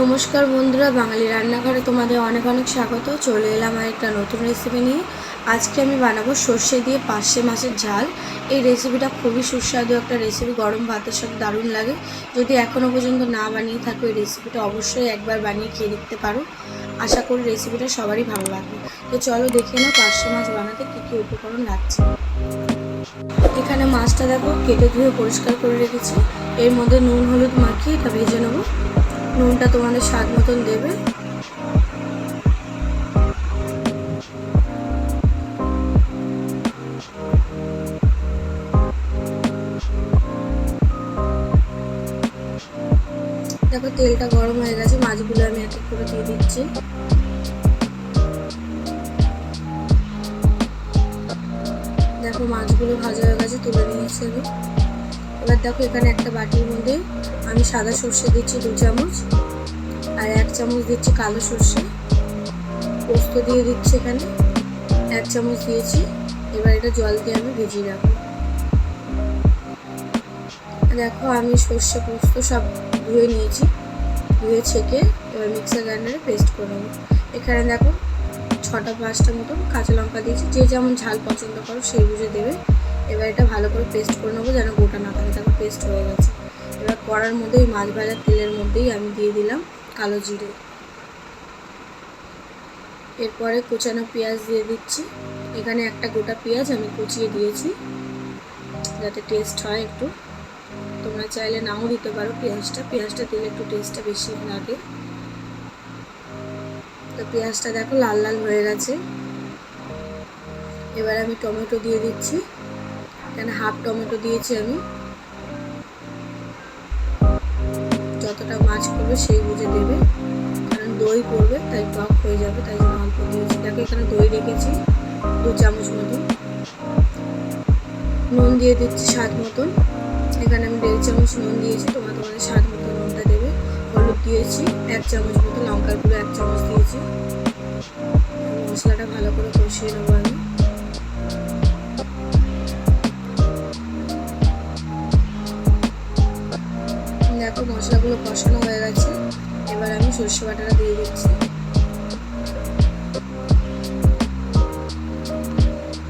নমস্কার বন্ধুরা, বাঙালি রান্নাঘরে তোমাদের অনেক অনেক স্বাগত। চলে এলাম আর একটা নতুন রেসিপি নিয়ে। আজকে আমি বানাবো সর্ষে দিয়ে পার্শে মাছের ঝাল। এই রেসিপিটা খুবই সুস্বাদু একটা রেসিপি গরম ভাতের সাথে দারুণ লাগে। যদি এখনও পর্যন্ত না বানিয়ে থাকো এই রেসিপিটা অবশ্যই একবার বানিয়ে খেয়ে দেখতে পারো। আশা করি রেসিপিটা সবারই ভালো লাগবে। তো চলো দেখে নাও পার্শে মাছ বানাতে কী কী উপকরণ লাগছে। এখানে মাছটা দেখো, কেটে ধুয়ে পরিষ্কার করে রেখেছি। এর মধ্যে নুন, হলুদ মাখিয়ে এটা ভেজে নেব। নুনটা তোমাদের স্বাদ মতন দেবে। দেখো, তেলটা গরম হয়ে গেছে, মাছগুলো আমি এক এক করে দিয়ে দিচ্ছি। দেখো, মাছগুলো ভাজা হয়ে গেছে, তুলে নিয়েছি আমি। এবার দেখো এখানে একটা বাটির মধ্যে আমি সাদা সর্ষে দিচ্ছি দু চামচ আর এক চামচ দিচ্ছি কালো সর্ষে। পোস্ত দিয়ে দিচ্ছি এখানে। এক চামচ দিয়েছি। এবার এটা জল দিয়ে আমি ভিজিয়ে রাখব। দেখো আমি সর্ষে পোস্ত সব ধুয়ে নিয়েছি। ধুয়ে ছেঁকে এবার মিক্সার গ্রাইন্ডারে পেস্ট করে নেব। এখানে দেখো ছটা পাঁচটা মতো কাঁচা লঙ্কা দিয়েছি। যে যেমন ঝাল পছন্দ করো সেই বুঝে দেবে। এবার এটা ভালো করে পেস্ট করে নেব যেন গোটা না থাকে, দেখো পেস্ট হয়ে গেছে। এবার কড়ার মধ্যে ওই মাছ ভাজার তেলের মধ্যেই আমি দিয়ে দিলাম কালো জিরে। এরপরে কুচানো পেঁয়াজ দিয়ে দিচ্ছি। এখানে একটা গোটা পেঁয়াজ আমি কুচিয়ে দিয়েছি, যাতে টেস্ট হয় একটু। তোমরা চাইলে নাও দিতে পারো পেঁয়াজটা। পেঁয়াজটা দিলে একটু টেস্টটা বেশি লাগে। তো পেঁয়াজটা দেখো লাল লাল হয়ে গেছে। এবার আমি টমেটো দিয়ে দিচ্ছি। এখানে হাফ টমেটো দিয়েছি আমি। যতটা মাছ করবে সেই বুঝে দেবে। কারণ দই পড়বে তাই টক হয়ে যাবে, তাই জন্য অল্প দিয়েছি। দেখো এখানে দই রেখেছি, দু চামচ মতন নুন দিয়ে দিচ্ছি স্বাদ মতন। এখানে আমি দেড় চামচ নুন দিয়েছি, তোমার তোমাদের স্বাদ মতো নুনটা দেবে। হলুদ দিয়েছি, এক চামচ মতো লঙ্কার গুঁড়ো, এক চামচ দিয়েছি। মশলাটা ভালো করে কষিয়ে নেব আমি। মশলাগুলো কষানো হয়ে গেছে। এবার আমি সর্ষে বাটাটা দিয়ে দিচ্ছি।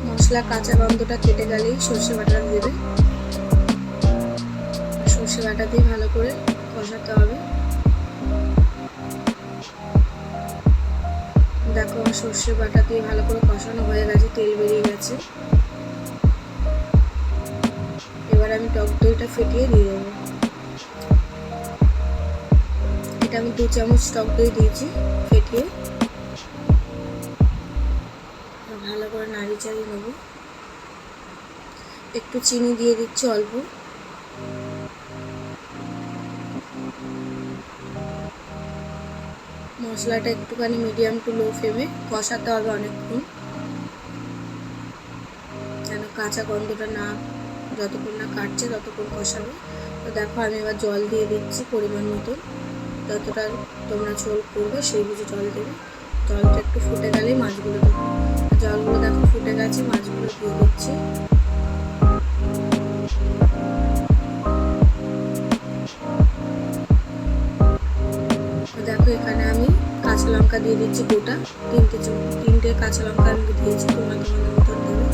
মশলা কাঁচা গন্ধটা কেটে গেলেই সর্ষে বাটাটা দেবে সর্ষে বাটা দিয়ে ভালো করে কষাতে হবে। দেখো, সর্ষে বাটা দিয়ে ভালো করে কষানো হয়ে গেছে, তেল বেরিয়ে গেছে। এবার আমি টক দইটা ফেটিয়ে দিয়ে দেবো। এটা আমি দু চামচ টক দই দিয়েছি, ফেটিয়ে। ভালো করে নাড়ি চাড়িয়ে নেব। একটু চিনি দিয়ে দিচ্ছি অল্প। মশলাটা একটুখানি মিডিয়াম টু লো ফ্লেমে কষাতে হবে অনেকক্ষণ। যেন কাঁচা গন্ধটা না, যতক্ষণ না কাটছে ততক্ষণ কষাবে। তো দেখো আমি এবার জল দিয়ে দিচ্ছি পরিমাণ মতো যতটা তোমরা ঝোল করবে সেই বুঝে জল দেবে। জলটা একটু ফুটে গেলেই মাছগুলো দেবো। জলগুলো দেখো ফুটে গেছে, মাছগুলো দিয়ে দিচ্ছি। দেখো এখানে আমি কাঁচা লঙ্কা দিয়ে দিচ্ছি গোটা। তিনটে তিনটে কাঁচা লঙ্কা আমি দিয়েছি, তোমরা তোমাদের মতন দেবে।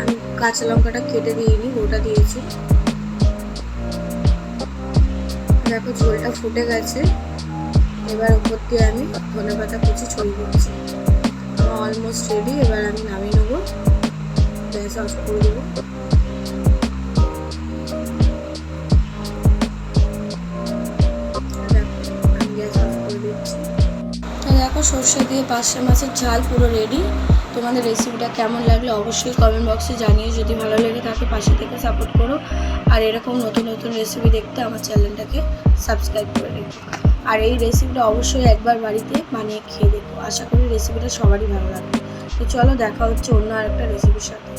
আমি কাঁচা লঙ্কাটা কেটে দিয়ে দিইনি, গোটা দিয়েছি। দেখো ঝোলটা ফুটে গেছে। এবার উপর দিয়ে আমি ধনে পাতা কুচি ছড়িয়ে দিচ্ছি। আমার অলমোস্ট রেডি এবার আমি নামিয়ে নেব। গ্যাস অফ করে দেবো দেখো, সর্ষে দিয়ে পাঁচশো মাছের ঝাল পুরো রেডি তোমাদের রেসিপিটা কেমন লাগলে অবশ্যই কমেন্ট বক্সে জানিয়ে যদি ভালো লাগে তাকে পাশে থেকে সাপোর্ট করো। আর এরকম নতুন নতুন রেসিপি দেখতে আমার চ্যানেলটাকে সাবস্ক্রাইব করে রেখো। আর এই রেসিপিটা অবশ্যই একবার বাড়িতে বানিয়ে খেয়ে দেখো। আশা করি রেসিপিটা সবারই ভালো লাগবে। তো চলো দেখা হচ্ছে অন্য আরেকটা রেসিপির সাথে।